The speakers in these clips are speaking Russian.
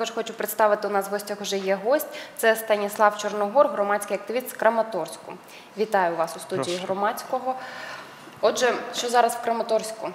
також хочу представити, у нас в гостях вже є гость. Це Станіслав Чорногор, громадський активіст з Краматорську. Вітаю вас у студії Прошу. громадського. Отже, що зараз в Краматорську?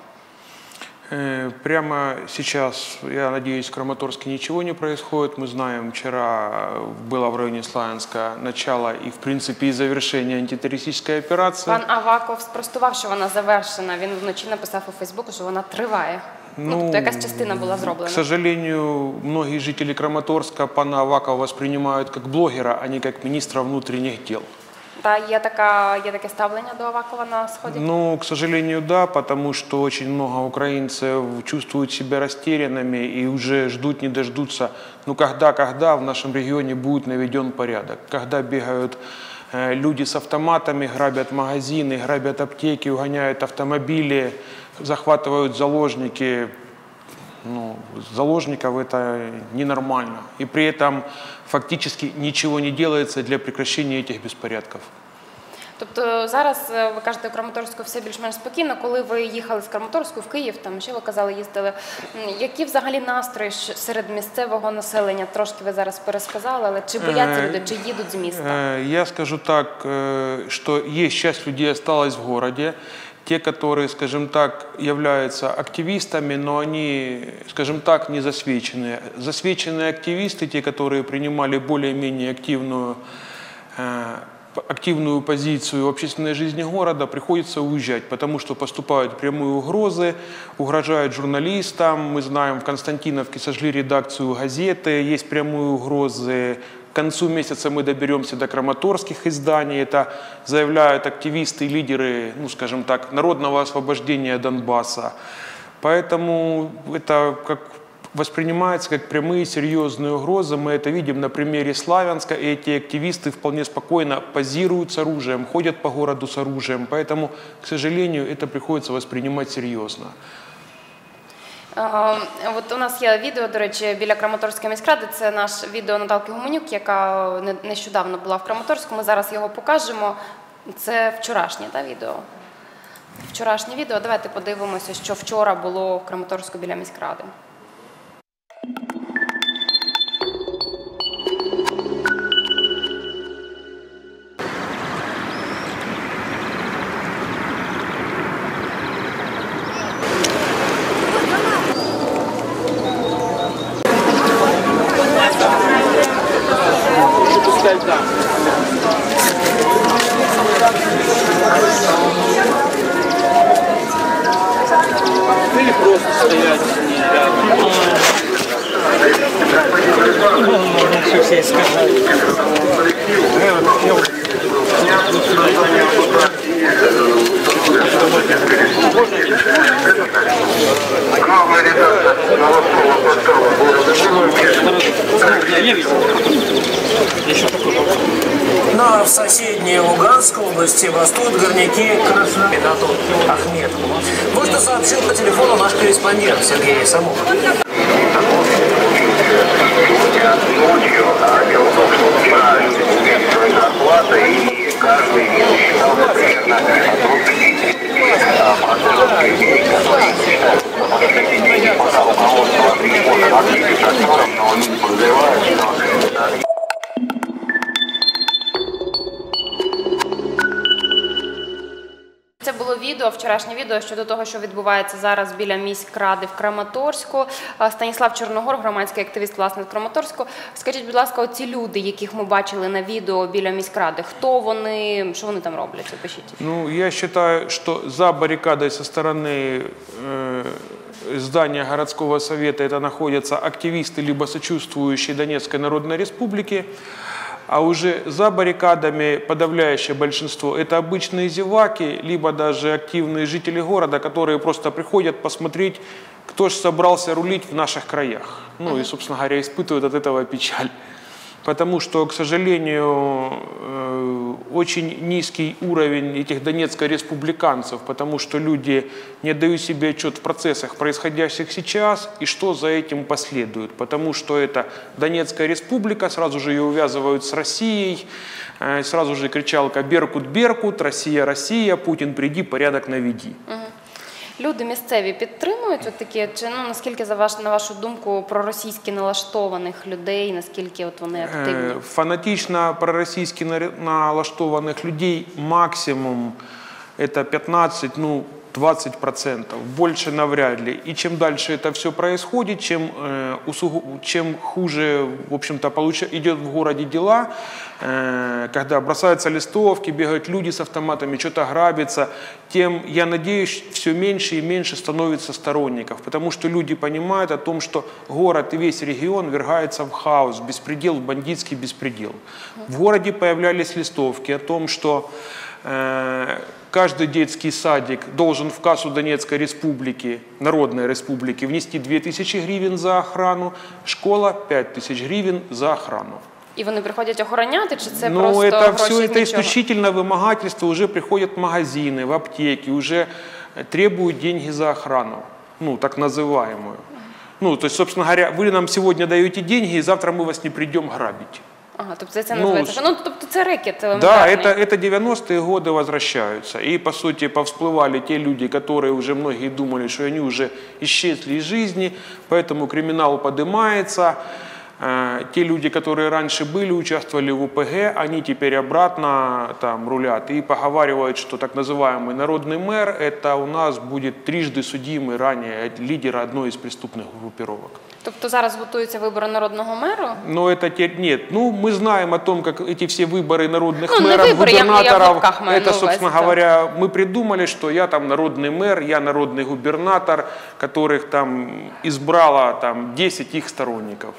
Э, Прямо сейчас, я надеюсь, в Краматорске ничего не происходит. Мы знаем, вчера было в районе Славянска начало и, в принципе, и завершение антитеррористической операции. Пан Аваков спростував, що вона завершена. Він вночі написав у Фейсбуку, що вона триває. Ну, тобто якась частина була К зроблена. сожалению, многие жители Краматорска пана Авакова воспринимают как блогера, а не как министра внутренних дел. Та є така, є таке ставлення до Авакова на сході. Ну, к сожалению, да, потому что очень много украинцев чувствуют себя растерянными и уже ждут, не дождутся, ну, когда, когда в нашем регионе будет наведен порядок, когда бегают э, люди с автоматами, грабят магазины, грабят аптеки, угоняют автомобили, захватывают заложники, ну, заложников это ненормально. И при этом фактически ничего не делается для прекращения этих беспорядков. Тобто зараз е, ви кажете, у Краматорську все більш-менш спокійно. Коли ви їхали з Краматорську в Київ, там ще ви казали, їздили. М, Які взагалі настрої щ- серед місцевого населення? Трошки ви зараз пересказали, але чи бояться Е, люди, чи їдуть з міста? Э, Я скажу так, э, что есть часть людей осталась в городе, Те, которые, скажем так, являются активистами, но они, скажем так, не засвеченные. Засвеченные активисты, те, которые принимали более-менее активную, э, активную позицию в общественной жизни города, приходится уезжать, потому что поступают прямые угрозы, угрожают журналистам. Мы знаем, в Константиновке сожгли редакцию газеты, есть прямые угрозы концу месяца мы доберемся до краматорских изданий. Это заявляют активисты и лидеры, ну, скажем так, народного освобождения Донбасса. Поэтому это как воспринимается как прямые серьезные угрозы. Мы это видим на примере Славянска. И эти активисты вполне спокойно позируют с оружием, ходят по городу с оружием. Поэтому, к сожалению, это приходится воспринимать серьезно. От у нас є відео, до речі, біля Краматорської міськради. Це наш відео Наталки Гуменюк, яка не- нещодавно була в Краматорську. Ми зараз його покажемо. Це вчорашнє та, відео. Вчорашнє відео. Давайте подивимося, що вчора було в Краматорську біля міськради. Я видел. Еще такой вопрос. Ну а в соседней Луганской области растут горняки Краснометату Ахметову. Вот что сообщил по телефону наш корреспондент Сергей Самух. ночью, а дело в том, что вчера увеличилась зарплата, и каждый считался примерно от 30 людей, которые считают, что пока руководство отречено от этих актеров, но они подозревают, что вчорашнє відео щодо того, що відбувається зараз біля міськради в Краматорську. Е, Станіслав Чорногор, громадський активіст власне в Краматорську. Скажіть, будь ласка, оці люди, яких ми бачили на відео біля міськради, хто вони, що вони там роблять? Опишіть. Ну, я считаю, что за баррикадой со стороны э, здания городского совета это находятся активисты, либо сочувствующие Донецкой Народной Республике, А уже за баррикадами подавляющее большинство это обычные зеваки, либо даже активные жители города, которые просто приходят посмотреть, кто же собрался рулить в наших краях. Ну и, собственно говоря, испытывают от этого печаль. Потому что, к сожалению, э, очень низкий уровень этих донецко-республиканцев, потому что люди не отдают себе отчет в процессах, происходящих сейчас, и что за этим последует. Потому что это Донецкая республика, сразу же ее увязывают с Россией, э, сразу же кричалка «Беркут, Беркут», «Россия, Россия», «Путин, приди, порядок наведи». Люди місцеві підтримують от такі, чи ну наскільки за ваш на вашу думку проросійськи налаштованих людей, наскільки от вони активні? Э, Фанатично пророссийски наре- налаштованных людей максимум это 15, ну 20 процентов, больше навряд ли. И чем дальше это все происходит, чем, э, усугу- чем хуже, в общем-то, получа- идет в городе дела, э, когда бросаются листовки, бегают люди с автоматами, что-то грабится, тем, я надеюсь, все меньше и меньше становится сторонников, потому что люди понимают о том, что город и весь регион вергается в хаос, беспредел, бандитский беспредел. В городе появлялись листовки о том, что каждый детский садик должен в кассу Донецкой республики, Народной республики, внести 2000 гривен за охрану, школа 5000 гривен за охрану. І вони приходять охороняти, чи це Но просто это гроші все з это нічого? исключительно вымогательство, уже приходят в магазины, в аптеки, уже э, требуют деньги за охрану, ну, так называемую. Ну, то есть, собственно говоря, вы нам сегодня даете деньги, и завтра мы вас не придем грабить. Ага, тобто це Ну, називається. Ну тобто це рекет. Да, это, это 90-е годы возвращаются. И, по сути, повсплывали те люди, которые уже многие думали, что они уже исчезли из жизни, поэтому криминал поднимается. Те люди, которые раньше были, участвовали в УПГ, они теперь обратно там рулят и поговаривают, что так называемый народный мэр, это у нас будет трижды судимый ранее лидер одной из преступных группировок. Тобто зараз готуються вибори народного меру. Но это те, нет. Ну, мы знаем о том, как эти все выборы народных Ну, мэров, выборы, я- я губернаторов. лапках маю это, собственно увазі, говоря, мы придумали, что я там народный мэр, я народный губернатор, которых там избрало там 10 их сторонников.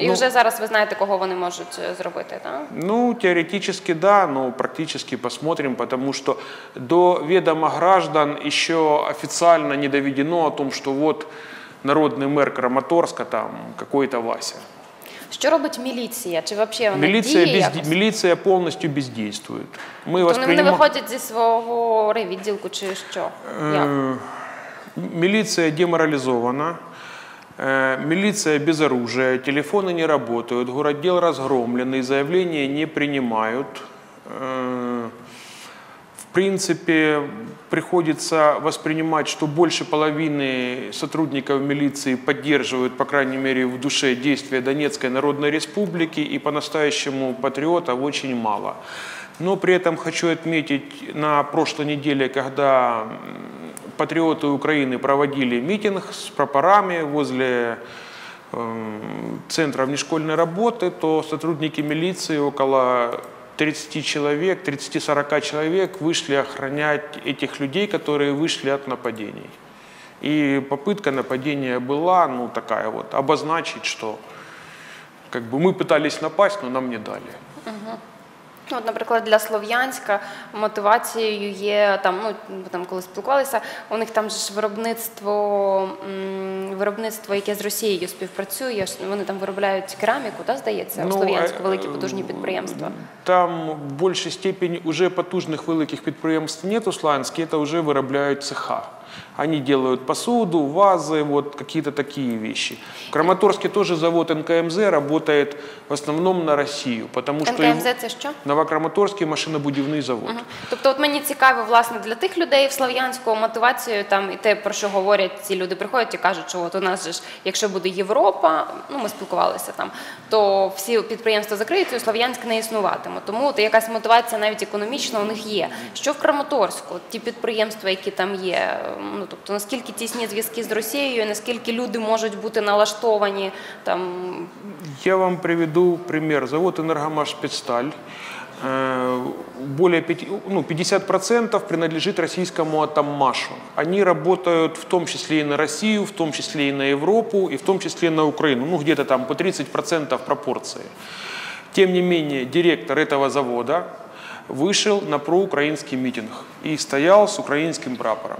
І Ну- вже зараз ви знаєте, кого вони можуть е, зробити, так? Ну, теоретически да, но практически посмотрим, потому что до ведома граждан еще официально не доведено о том, что вот народный мэр Краматорска там какой-то Вася. Що робить міліція? Чи взагалі вона Милиция, діє безде- якось? милиция полностью бездействует. Мы Тобто вони не воспринимаем... виходять зі свого райвідділку чи що? Як? Э, Милиция деморализована, э, милиция без оружия, телефоны не работают, городдел разгромленный, заявления не принимают. Э, В принципе, приходится воспринимать, что больше половины сотрудников милиции поддерживают, по крайней мере, в душе действия Донецкой Народной Республики, и по-настоящему патриотов очень мало. Но при этом хочу отметить, на прошлой неделе, когда патриоты Украины проводили митинг с прапорами возле эм, центра внешкольной работы, то сотрудники милиции около 30 человек, 30-40 человек вышли охранять этих людей, которые вышли от нападений. И попытка нападения была, ну, такая вот, обозначить, что как бы мы пытались напасть, но нам не дали. Ну, от, наприклад, для Слов'янська мотивацією є там, ну ми там коли спілкувалися, у них там же ж виробництво, м, виробництво, яке з Росією співпрацює. ж Вони там виробляють кераміку, та здається, у Ну, Слов'янську е, великі е, потужні підприємства. Там в большей степени уже потужных великих підприємств нет у Сланцке, это уже вырабатывают цеха. Они делают посуду, вазы, вот какие-то такие вещи. В Краматорске тоже завод НКМЗ работает в основном на Россию, потому что НКМЗ це що? Новокраматорский машинобудівний завод. Тобто, от мені цікаво, власне, для тих людей в Слов'янську мотивацією там і те, про що говорять ці люди, приходять і кажуть, що от у нас же ж, якщо буде Європа, ну ми спілкувалися там, то всі підприємства закриються, Слов'янськ не існуватиме. Тому от якась мотивація навіть економічна у них є. Що в Краматорську, ті підприємства, які там є, ну тобто наскільки тісні зв'язки з Росією, наскільки люди можуть бути налаштовані там Я вам приведу пример. Завод «Энергомаш Спецсталь». э, Более пяти- ну, 50% принадлежит российскому Атоммашу. Они работают в том числе и на Россию, в том числе и на Европу, и в том числе на Украину. Ну, где-то там по 30% пропорции. Тем не менее, директор этого завода вышел на проукраинский митинг и стоял с украинским прапором.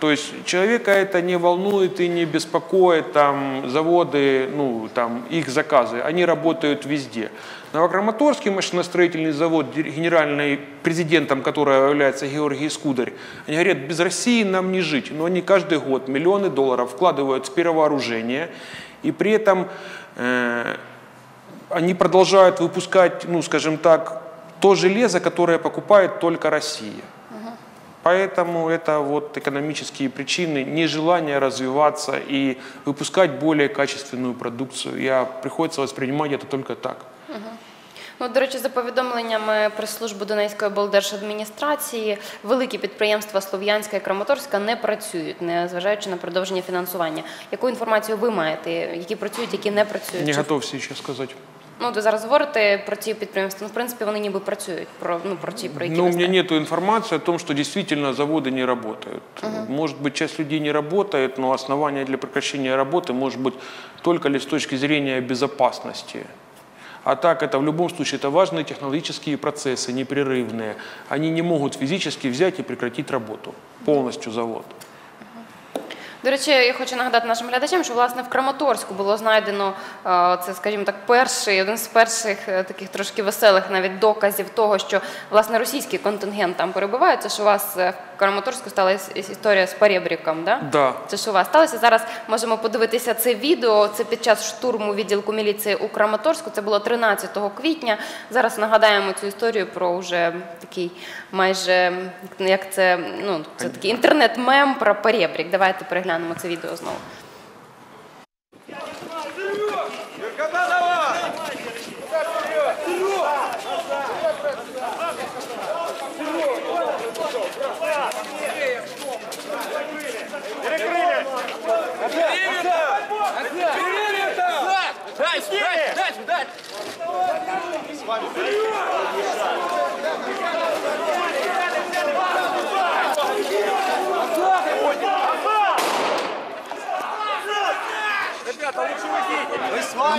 То есть человека это не волнует и не беспокоит, там, заводы, ну, там, их заказы, они работают везде. Новокраматорский машиностроительный завод, генеральный президентом которого является Георгий Скударь, они говорят, без России нам не жить, но они каждый год миллионы долларов вкладывают в перевооружение, и при этом э, они продолжают выпускать, ну, скажем так, то железо, которое покупает только Россия. Поэтому это вот экономические причины, нежелание развиваться и выпускать более качественную продукцию. Я приходится воспринимать это только так. Ну, до речі, за повідомленнями прес-служби Донецької облдержадміністрації, великі підприємства Слов'янська і Краматорська не працюють, не зважаючи на продовження фінансування. Яку інформацію ви маєте? Які працюють, які не працюють? Не Чи- готов сейчас сказать. Ну, ви зараз говорите про ці підприємства. Ну, в принципі, вони ніби працюють про ну про ті, про які Но ви у меня знаєте. нет информации о том, что действительно заводы не работают. Может быть, часть людей не работает, но основание для прекращения работы может быть только лишь с точки зрения безопасности. А так это в любом случае это важные технологические процессы, непрерывные. Они не могут физически взять и прекратить работу. Полностью завод. До речі, я хочу нагадати нашим глядачам, що власне в Краматорську було знайдено е, це, скажімо так, перший один з перших е, таких трошки веселих навіть доказів того, що власне російський контингент там перебуває. Це ж у вас е, Краматорську стала іс- іс- історія з перебріком, да? Да. Це ж у вас сталося. Зараз можемо подивитися це відео. Це під час штурму відділку міліції у Краматорську. Це було 13 квітня. Зараз нагадаємо цю історію про вже такий майже як це ну це такий інтернет-мем про перебрік. Давайте переглянемо це відео знову.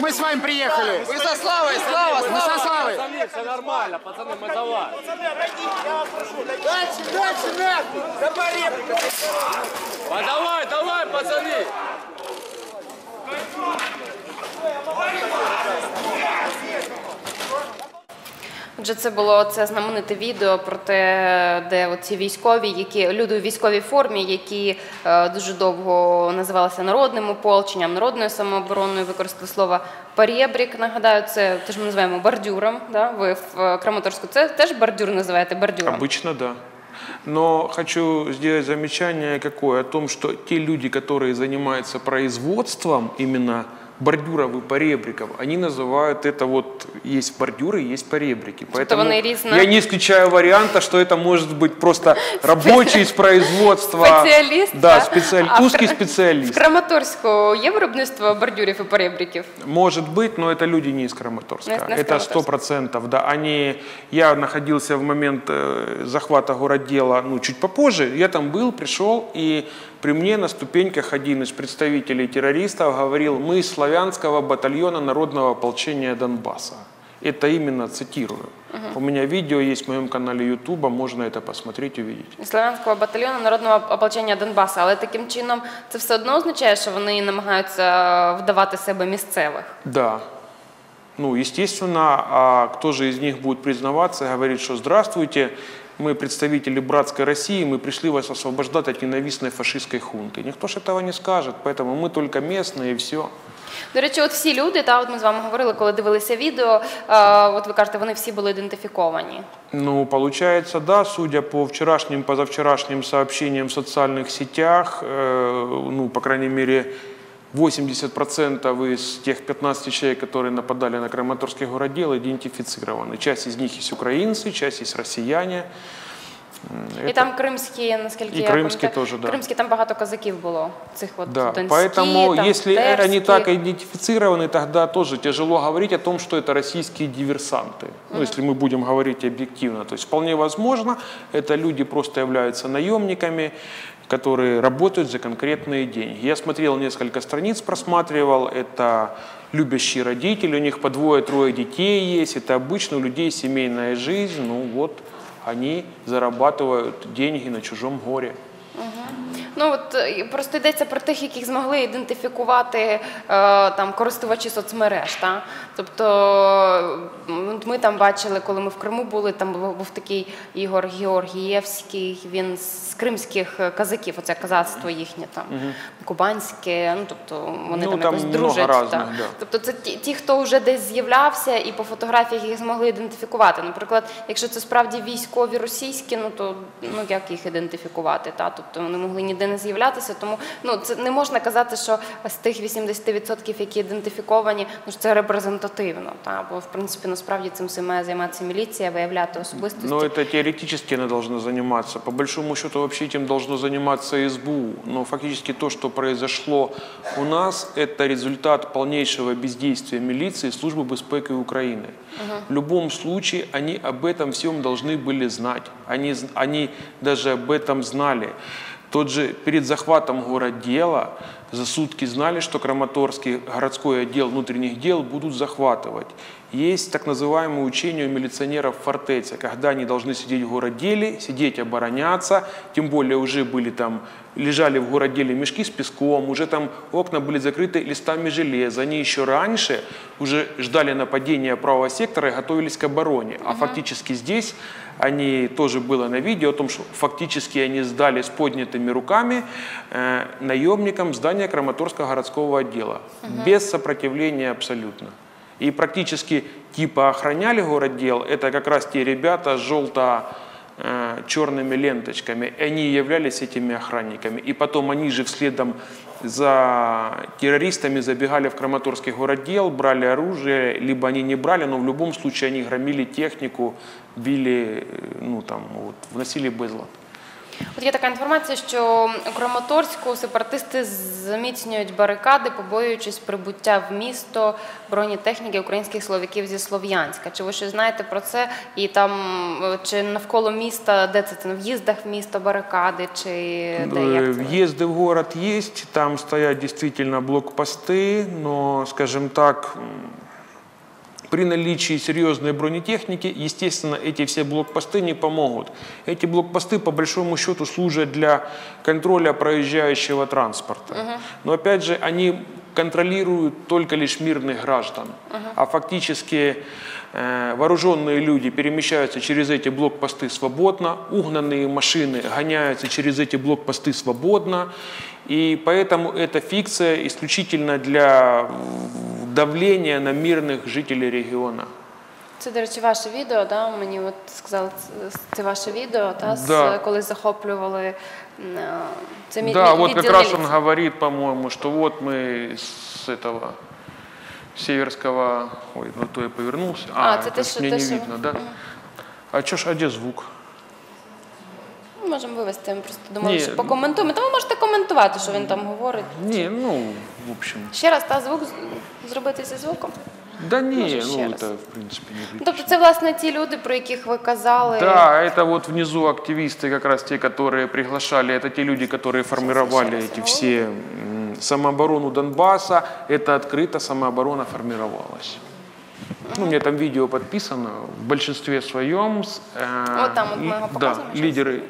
Мы с вами приехали. Вы со Славой, Слава, Мы со Славой. Все нормально, пацаны, мы за вас. Дальше, дальше, нахуй. А давай, давай, пацаны. Отже, це було це знамените відео про те, де оці військові, які люди у військовій формі, які е, дуже довго називалися народним ополченням, народною самообороною, використали слово «парєбрік». Нагадаю, це теж ми називаємо бордюром. Да? Ви в е, Краматорську це теж бордюр називаєте бордюром. Обычно да. Но хочу сделать замечание какое, о том, что те люди, которые занимаются производством именно бордюров и поребриков, они называют это вот, есть бордюры, есть поребрики. Поэтому вони різно- я не исключаю варианта, что это может быть просто рабочий из производства. Спеціаліст? Да, так? специаль... А в узкий Кра- В специалист. Краматорську є виробництво бордюрів і поребриків? Может быть, но это люди не из Краматорска. Не из- не из это сто процентов, да. Они, я находился в момент э, захвата городдела, ну, чуть попозже. Я там был, пришел, и при мне на ступеньках один из представителей террористов говорил, мы из славянского батальона народного ополчения Донбасса. Это именно цитирую. У меня видео есть в моем канале Ютуба, можно это посмотреть, увидеть. Славянського батальйону народного ополчення Донбаса, але таким чином це все одно означає, що вони намагаються вдавати себе місцевих. Да. Ну, естественно, а кто же из них будет признаваться и говорить, что здравствуйте, мы представители братской России, мы пришли вас освобождать от ненавистной фашистской хунты. Никто же этого не скажет, поэтому мы только местные и все. До речі, от всі люди, та от ми з вами говорили, коли дивилися відео. е, от ви кажете, вони всі були ідентифіковані. Ну, получается, да, судя по вчерашним, позавчерашним сообщениям в социальных сетях, э, ну, по крайней мере, 80% из тех 15 человек, которые нападали на Краматорский городдел, идентифицированы. Часть из них есть украинцы, часть есть россияне. М, І там кримські, наскільки І я кримські пам'ятаю, теж, да. кримські там багато козаків було. Цих от Да, донські, поэтому там, если они терські. так идентифицированы, тогда тоже тяжело говорить о том, что это российские диверсанты. Ну, если мы будем говорить объективно. То есть вполне возможно, это люди просто являются наемниками, которые работают за конкретные деньги. Я смотрел несколько страниц, просматривал, это любящие родители, у них по двое-трое детей есть, это обычно у людей семейная жизнь, ну вот они зарабатывают деньги на чужом горе. Ну от е, просто йдеться про тих, яких змогли ідентифікувати е, там користувачі соцмереж. Та? Тобто ми там бачили, коли ми в Криму були, там був, був такий Ігор Георгієвський, він з кримських е, казаків, оце казацтво їхнє там, кубанське, ну тобто вони Ну, там, там якось дружать. разних, та. да. Тобто це ті, ті, хто вже десь з'являвся, і по фотографіях їх змогли ідентифікувати. Наприклад, якщо це справді військові російські, ну то ну як їх ідентифікувати? Та? Тобто вони могли ніде не з'являтися. Тому ну це не можна казати, що з тих 80%, які ідентифіковані, ну що це репрезентативно. Та? Бо в принципі насправді цим всім має займатися міліція, виявляти особистості. Но это теоретически она должна заниматься. По большому счету вообще этим должно заниматься СБУ. Но фактически то, что произошло у нас, это результат полнейшего бездействия милиции и службы безпеки Украины. В любом случае они об этом всем должны были знать. Они, з- они даже об этом знали. Тот же перед захватом городдела за сутки знали, что Краматорский городской отдел внутренних дел будут захватывать. Есть так называемое учение у милиционеров в фортеце, когда они должны сидеть в городделе, сидеть обороняться, тем более уже были там, лежали в городделе мешки с песком, уже там окна были закрыты листами железа. Они еще раньше уже ждали нападения правого сектора и готовились к обороне. А фактически здесь они тоже было на видео о том, что фактически они сдали с поднятыми руками э, наемникам здание Краматорского городского отдела. Без сопротивления абсолютно. И практически типа охраняли городдел, это как раз те ребята с желто э, ленточками. Они являлись этими охранниками. И потом они же вследом за террористами забегали в Краматорский городдел, брали оружие, либо они не брали, но в любом случае они громили технику, били, э, ну там, вот, вносили безлад. От є така інформація, що у Краматорську сепаратисти заміцнюють барикади, побоюючись прибуття в місто бронетехніки українських слов'яків зі Слов'янська. Чи ви щось знаєте про це? І там е, чи навколо міста, де це, це на в'їздах в місто барикади, чи де Э, як це? Въезды в город есть, там стоят действительно блокпосты, но, скажем так, м, При наличии серьезной бронетехники, естественно, эти все блокпосты не помогут. Эти блокпосты, по большому счету, служат для контроля проезжающего транспорта. Но, опять же, они контролируют только лишь мирных граждан. А фактически э, вооруженные люди перемещаются через эти блокпосты свободно, угнанные машины гоняются через эти блокпосты свободно. И поэтому эта фикция исключительно для м, давления на мирных жителей региона. Це, до речі, ваше відео, да? мені от сказали, це- це ваше відео, та, з- Да. коли захоплювали м, е, це мі- Да, мі- вот как відділ раз он міліції. говорит, по-моему, что вот мы с этого северского... Ой, ну то я повернулся. А, это это ты ж что- мне ты не что? видно, да? А чё ж, а где звук? Ми можемо вивести, ми просто думали, Ні, що ну- покоментуємо. Та ви можете коментувати, що він там говорить. Не, ну, в общем... Ще раз, та звук з- зробити зі звуком. Да не, Может, ну еще раз. это, в принципе, не Ну, критично. Тобто це, власне, ті люди, про яких ви казали. Да, это вот внизу активисты, как раз те, которые приглашали, это те люди, которые формировали раз эти все м, самооборону Донбасса, это открыто самооборона формировалась. Ну, у меня там видео подписано в большинстве своем. с, э, Вот там вот мы его ли- показываем Да, сейчас. лидеры.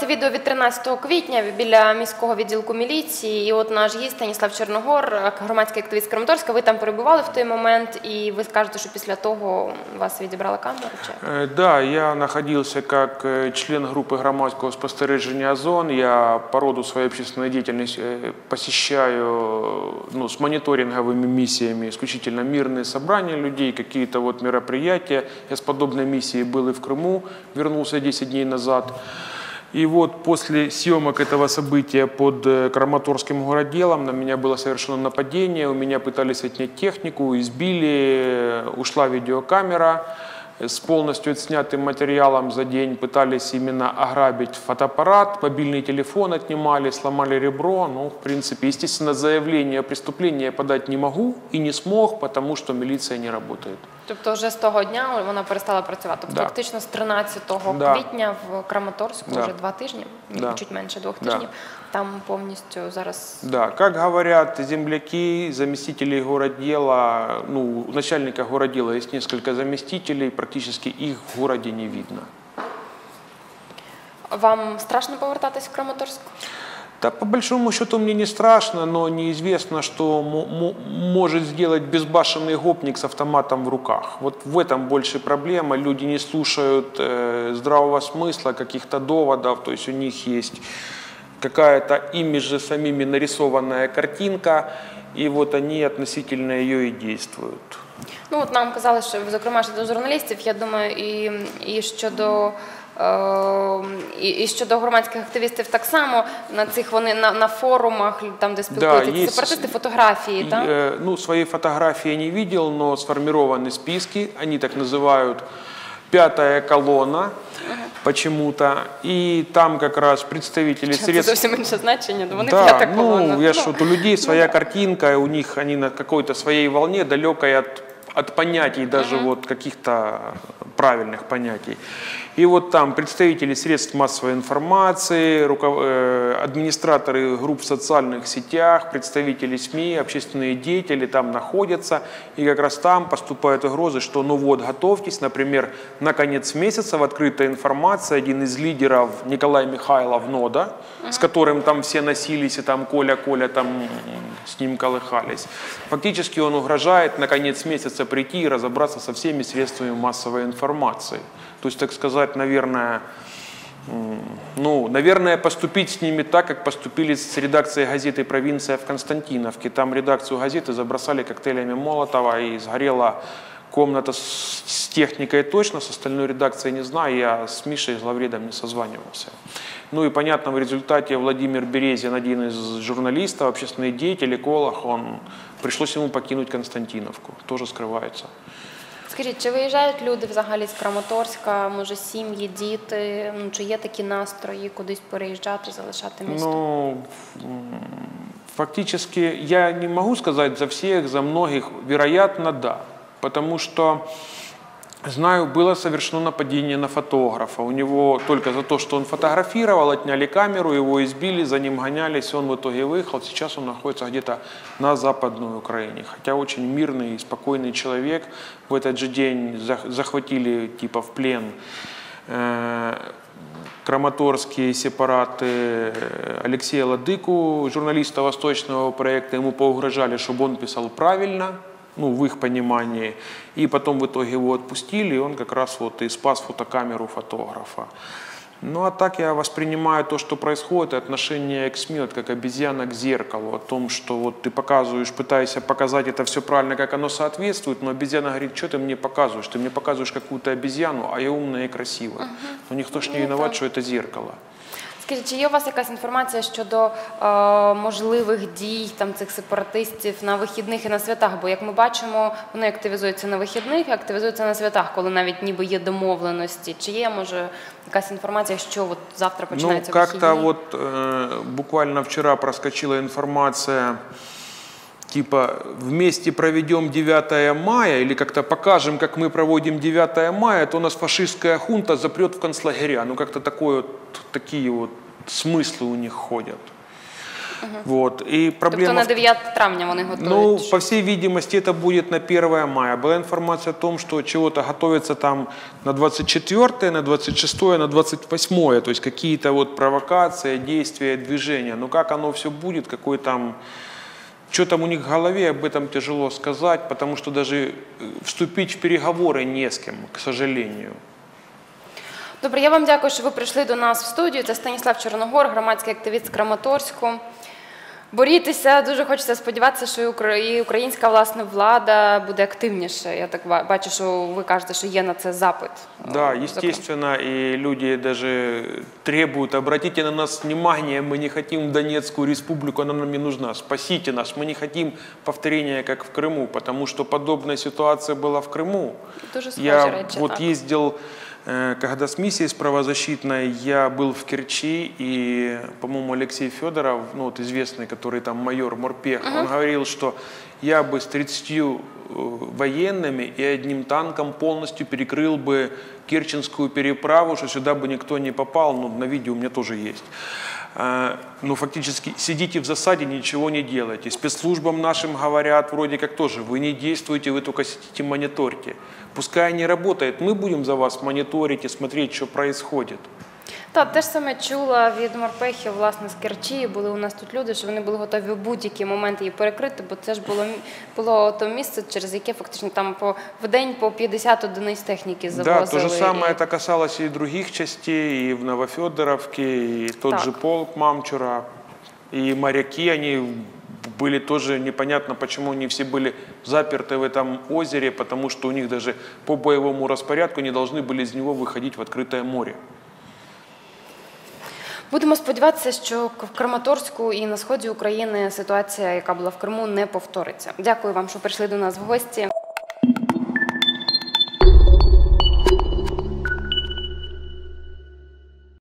Це відео від 13 квітня біля міського відділку міліції. І от наш гість Станіслав Чорногор, громадський активіст Краматорська. Ви там перебували в той момент, і ви скажете, що після того вас відібрала камера? Чи Э, Да, я находился как э, член группы громадского спостережения «Озон». Я по роду своей общественной деятельности э, посещаю ну, с мониторинговыми миссиями исключительно мирные собрания людей, какие-то вот мероприятия. Я с подобной миссией был и в Крыму, вернулся 10 дней назад. И вот после съемок этого события под э, Краматорским городделом на меня было совершено нападение, у меня пытались отнять технику, избили, э, ушла видеокамера с полностью отснятым материалом за день, пытались именно ограбить фотоаппарат, мобильный телефон отнимали, сломали ребро. Ну, в принципе, естественно, заявление о преступлении я подать не могу и не смог, потому что милиция не работает. тобто вже з того дня вона перестала працювати? Тобто Да. фактично з 13 Да. квітня в Краматорську Да. вже два тижні, Да. чуть менше двох Да. тижнів. Там повністю зараз Да, как говорят земляки, заместители городдела, ну, начальника городдела есть несколько заместителей, практически их в городе не видно. вам страшно повертатись в Краматорськ? Да, по большому счету мне не страшно, но неизвестно, что мо- мо- может сделать безбашенный гопник с автоматом в руках. Вот в этом больше проблема. Люди не слушают э, здравого смысла, каких-то доводов, то есть у них есть какая-то ими же самими нарисованная картинка, и вот они относительно ее и действуют. Ну от нам казали, що зокрема щодо журналістів, я думаю, і, і щодо. е, І, і щодо громадських активістів так само на цих вони на, на форумах, там де спілкуються ці є сепаратисти, фотографії, И, так? э, ну, свои фотографии я не видел, но сформированы списки, они так называют пятая колонна почему-то, и там как раз представители Це средств... зовсім інше значення, вони Да, п'ята ну, колона. я ж вот у людей своя картинка, у них они на какой-то своей волне, далекой от, от понятий, даже вот каких-то правильных понятий. И вот там представители средств массовой информации, руков- э, администраторы групп в социальных сетях, представители СМИ, общественные деятели там находятся. И как раз там поступают угрозы, что ну вот, готовьтесь, например, на конец месяца в открытой информации один из лидеров Николай Михайлов НОДА, с которым там все носились, и там Коля, Коля там с ним колыхались. Фактически он угрожает на конец месяца прийти и разобраться со всеми средствами массовой информации. То есть, так сказать, наверное, ну, наверное, поступить с ними так, как поступили с редакцией газеты «Провинция» в Константиновке. Там редакцию газеты забросали коктейлями Молотова и сгорела комната с, техникой точно, с остальной редакцией не знаю, я с Мишей, с главредом не созванивался. Ну и понятно, в результате Владимир Березин, один из журналистов, общественный деятель, эколог, он, пришлось ему покинуть Константиновку, тоже скрывается. Скажіть, чи виїжджають люди взагалі з Краматорська, може сім'ї, діти? Ну, чи є такі настрої кудись переїжджати, залишати місто? Ну, фактически я не могу сказать за всех, за многих, вероятно, да. Потому что Знаю, было совершено нападение на фотографа. У него только за то, что он фотографировал, отняли камеру, его избили, за ним гонялись, он в итоге выехал. Сейчас он находится где-то на Западной Украине. Хотя очень мирный и спокойный человек. В этот же день зах- захватили типа в плен э, краматорские сепараты э, Алексея Ладыку, журналиста восточного проекта. Ему поугрожали, чтобы он писал правильно, ну, в их понимании. И потом в итоге его отпустили, и он как раз вот и спас фотокамеру фотографа. Ну, а так я воспринимаю то, что происходит, и отношение к СМИ, вот как обезьяна к зеркалу, о том, что вот ты показываешь, пытаешься показать это все правильно, как оно соответствует, но обезьяна говорит, что ты мне показываешь? Ты мне показываешь какую-то обезьяну, а я умная и красивая. Но никто ж не виноват, что это зеркало. Скажіть, чи є у вас якась інформація щодо е, можливих дій там цих сепаратистів на вихідних і на святах? Бо як ми бачимо, вони активізуються на вихідних і активізуються на святах, коли навіть ніби є домовленості. Чи є може якась інформація, що от завтра Ну, починаються как-то вихідні? вот э, буквально вчора проскочила информация, типа вместе проведем 9 мая или как-то покажем, как мы проводим 9 мая, то нас фашистская хунта запрет в концлагеря. Ну как-то такое вот, такие вот смыслы у них ходят. Вот. И Тобто проблема на в 9 травня вони готують. ну, по всей видимости, это будет на 1 мая. Была информация о том, что чего-то готовится там на 24, на 26, на 28. То есть какие-то вот провокации, действия, движения. Но как оно все будет, какой там... Что там у них в голове, об этом тяжело сказать, потому что даже э, вступить в переговоры не с кем, к сожалению. Добре, я вам дякую, що ви прийшли до нас в студію. Це Станіслав Чорногор, громадський активіст з Краматорську. Борітеся, дуже хочеться сподіватися, що і укра- і українська власне влада буде активніше. Я так ба- бачу, що ви кажете, що є на це запит. Да, Е, зокрема. естественно, и люди даже требуют, обратите на нас внимание, мы не хотим Донецкую республику, она нам не нужна, спасите нас, мы не хотим повторения, как в Крыму, потому что подобная ситуация была в Крыму. Дуже схожі Я речі, вот так. ездил, э, когда с миссией с правозащитной, я был в Керчи, и, по-моему, Алексей Федоров, ну вот известный, который там майор Морпех, он говорил, что я бы с 30 э, военными и одним танком полностью перекрыл бы Керченскую переправу, что сюда бы никто не попал, ну, на видео у меня тоже есть. Э, Ну, фактически, сидите в засаде, ничего не делайте. Спецслужбам нашим говорят, вроде как тоже, вы не действуете, вы только сидите, мониторьте. Пускай не работает, мы будем за вас мониторить и смотреть, что происходит. Так, те ж саме чула від морпехів, власне, з Керчі. Були у нас тут люди, що вони були готові в будь-який момент її перекрити, бо це ж було, мі- було то місце, через яке фактично там по, в день по 50 одиниць техніки завозили. Да, то же самое І- это касалось и других частей, и в Новофедоровке, и тот Так. же полк Мамчура, и моряки, они были тоже непонятно, почему они все были заперты в этом озере, потому что у них даже по боевому распорядку не должны были из него выходить в открытое море. Будемо сподіватися, що в Краматорську і на сході України ситуація, яка була в Криму, не повториться. Дякую вам, що прийшли до нас в гості.